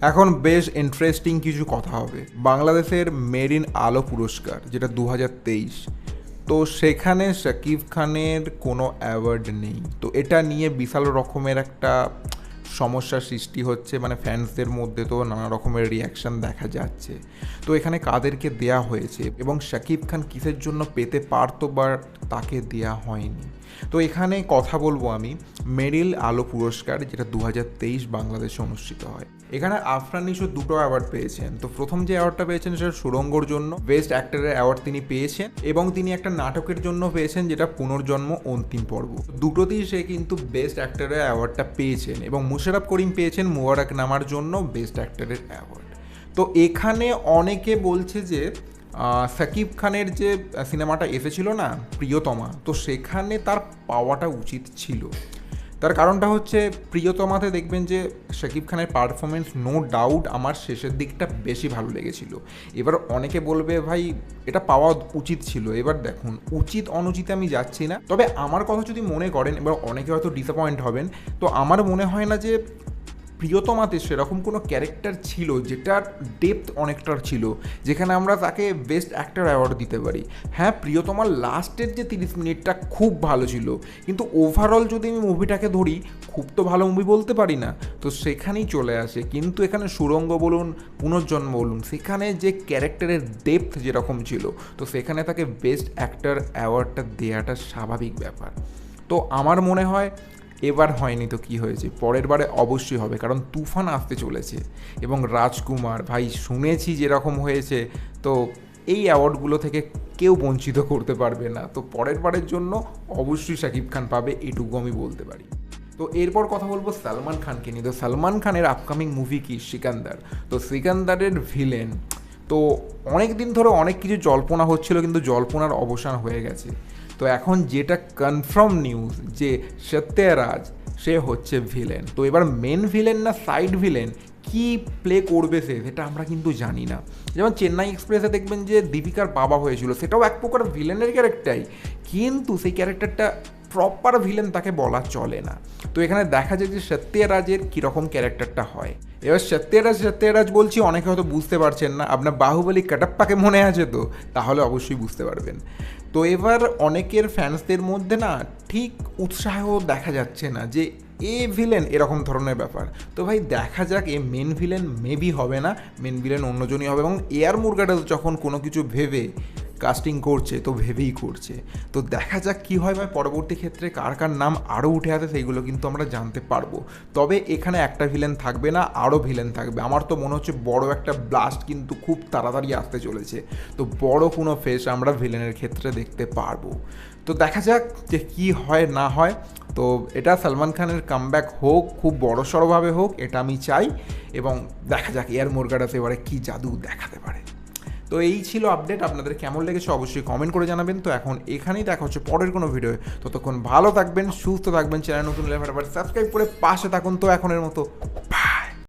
এখন বেশ ইন্টারেস্টিং কিছু কথা হবে। বাংলাদেশের মেরিন আলো পুরস্কার, যেটা দু হাজার তেইশ। তো সেখানে শাকিব খানের কোনো অ্যাওয়ার্ড নেই। তো এটা নিয়ে বিশাল রকমের একটা সমস্যার সৃষ্টি হচ্ছে মানে ফ্যান্সদের মধ্যে তো নানা রকমের রিয়াকশান দেখা যাচ্ছে। তো এখানে কাদেরকে দেয়া হয়েছে এবং শাকিব খান কিসের জন্য পেতে পারতো বা তাকে দেয়া হয়নি? তো এখানে কথা বলব আমি মেরিল আলো পুরস্কার, যেটা দু হাজার তেইশ বাংলাদেশে অনুষ্ঠিত হয়। এখানে আফরান নিশো দুটো অ্যাওয়ার্ড পেয়েছেন। তো প্রথম যে অ্যাওয়ার্ডটা পেয়েছেন, সেটা সুরঙ্গর জন্য বেস্ট অ্যাক্টরের অ্যাওয়ার্ড তিনি পেয়েছেন এবং তিনি একটা নাটকের জন্য পেয়েছেন, যেটা পুনর্জন্ম অন্তিম পর্ব। দুটোতেই সে কিন্তু বেস্ট অ্যাক্টরের অ্যাওয়ার্ডটা পেয়েছেন এবং মুশারফ করিম পেয়েছেন মুবারক নামার জন্য বেস্ট অ্যাক্টরের অ্যাওয়ার্ড তো এখানে অনেকে বলছে যে সাকিব খানের যে সিনেমাটা এসেছিল না, প্রিয়তমা, তো সেখানে তার পাওয়াটা উচিত ছিল। তার কারণটা হচ্ছে, প্রিয়তমাতে দেখবেন যে শাকিব খানের পারফরমেন্স নো ডাউট আমার শেষের দিকটা বেশি ভালো লেগেছিল। এবার অনেকে বলবে, ভাই, এটা পাওয়া উচিত ছিল। এবার দেখুন, উচিত, অনুচিত আমি যাচ্ছি না। তবে আমার কথা যদি মনে করেন, এবার অনেকে হয়তো ডিসঅ্যাপয়েন্ট হবেন, তো আমার মনে হয় না যে প্রিয়তমাতে সেরকম কোনো ক্যারেক্টার ছিল যেটার ডেপথ অনেকটা ছিল, যেখানে আমরা তাকে বেস্ট অ্যাক্টর অ্যাওয়ার্ড দিতে পারি। হ্যাঁ প্রিয়তমার লাস্টের যে তিরিশ মিনিটটা খুব ভালো ছিল, কিন্তু ওভারঅল যদি আমি মুভিটাকে ধরি, খুব তো ভালো মুভি বলতে পারি না। তো সেখানেই চলে আসে। কিন্তু এখানে সুরঙ্গ বলুন, পুনর্জন্ম বলুন, সেখানে যে ক্যারেক্টারের ডেপথ যেরকম ছিল, তো সেখানে তাকে বেস্ট অ্যাক্টর অ্যাওয়ার্ডটা দেওয়াটা স্বাভাবিক ব্যাপার। তো আমার মনে হয় এবার হয়নি তো কি হয়েছে। পরের বারে অবশ্যই হবে, কারণ তুফান আসতে চলেছে এবং রাজকুমার, ভাই শুনেছি যেরকম হয়েছে, তো এই অ্যাওয়ার্ডগুলো থেকে কেউ বঞ্চিত করতে পারবে না। তো পরের বারের জন্য অবশ্যই শাকিব খান পাবে, এটুকু আমি বলতে পারি। তো এরপর কথা বলব সালমান খানকে নিয়ে। তো সালমান খানের আপকামিং মুভি কি? সিকান্দার। তো সিকান্দারের ভিলেন তো অনেক দিন ধরে অনেক কিছু জল্পনা হচ্ছিল, কিন্তু জল্পনার অবসান হয়ে গেছে। তো এখন যেটা কনফার্ম নিউজ যে সত্যরাজ, সে হচ্ছে ভিলেন তো এবার মেন ভিলেন না সাইড ভিলেন কি প্লে করবে সে, সেটা আমরা কিন্তু জানি না। যেমন চেন্নাই এক্সপ্রেসে দেখবেন যে দীপিকার বাবা হয়েছিল, সেটাও এক প্রকার ভিলেনের ক্যারেক্টারই কিন্তু সেই ক্যারেক্টারটা প্রপার ভিলেন তাকে বলা চলে না। তো এখানে দেখা যায় যে সত্যরাজের কীরকম ক্যারেক্টারটা হয়। এবার সত্যরাজ সত্যরাজ বলছি, অনেকে হয়তো বুঝতে পারছেন না। আপনার বাহুবলী কাটাপ্পাকে মনে আছে তো? তাহলে অবশ্যই বুঝতে পারবেন। তো এবার অনেকের ফ্যান্সদের মধ্যে না ঠিক উৎসাহ দেখা যাচ্ছে না যে, এ ভিলেন এরকম ধরনের ব্যাপার। তো ভাই দেখা যাক, এ মেন ভিলেন মেবি হবে না মেন ভিলেন অন্যজনই হবে এবং এয়ার মুরগাডাস যখন কোনো কিছু ভেবে কাস্টিং করছে, তো ভেবেই করছে। তো দেখা যাক কী হয় ভাই, পরবর্তী ক্ষেত্রে কার কার নাম আরও উঠে আসে, সেইগুলো কিন্তু আমরা জানতে পারব। তবে এখানে একটা ভিলেন থাকবে না আরও ভিলেন থাকবে। আমার তো মনে হচ্ছে বড় একটা ব্লাস্ট কিন্তু খুব তাড়াতাড়ি আসতে চলেছে। তো বড় কোনো ফেস আমরা ভিলেনের ক্ষেত্রে দেখতে পারব। তো দেখা যাক যে কী হয়, না হয়। তো এটা সালমান খানের কামব্যাক হোক, খুব বড় সড়োভাবে হোক, এটা আমি চাই। এবং দেখা যাক এয়ার মুরগাটাস এবারে কী জাদু দেখাতে পারে। তো এই ছিল আপডেট আপনাদের কেমন লেগেছে অবশ্যই কমেন্ট করে জানাবেন। তো এখন এখানেই দেখা হচ্ছে পরের কোনো ভিডিও ততক্ষণ ভালো থাকবেন, সুস্থ থাকবেন চ্যানেল নতুন লেভার সাবস্ক্রাইব করে পাশে থাকুন। তো এখনের মতো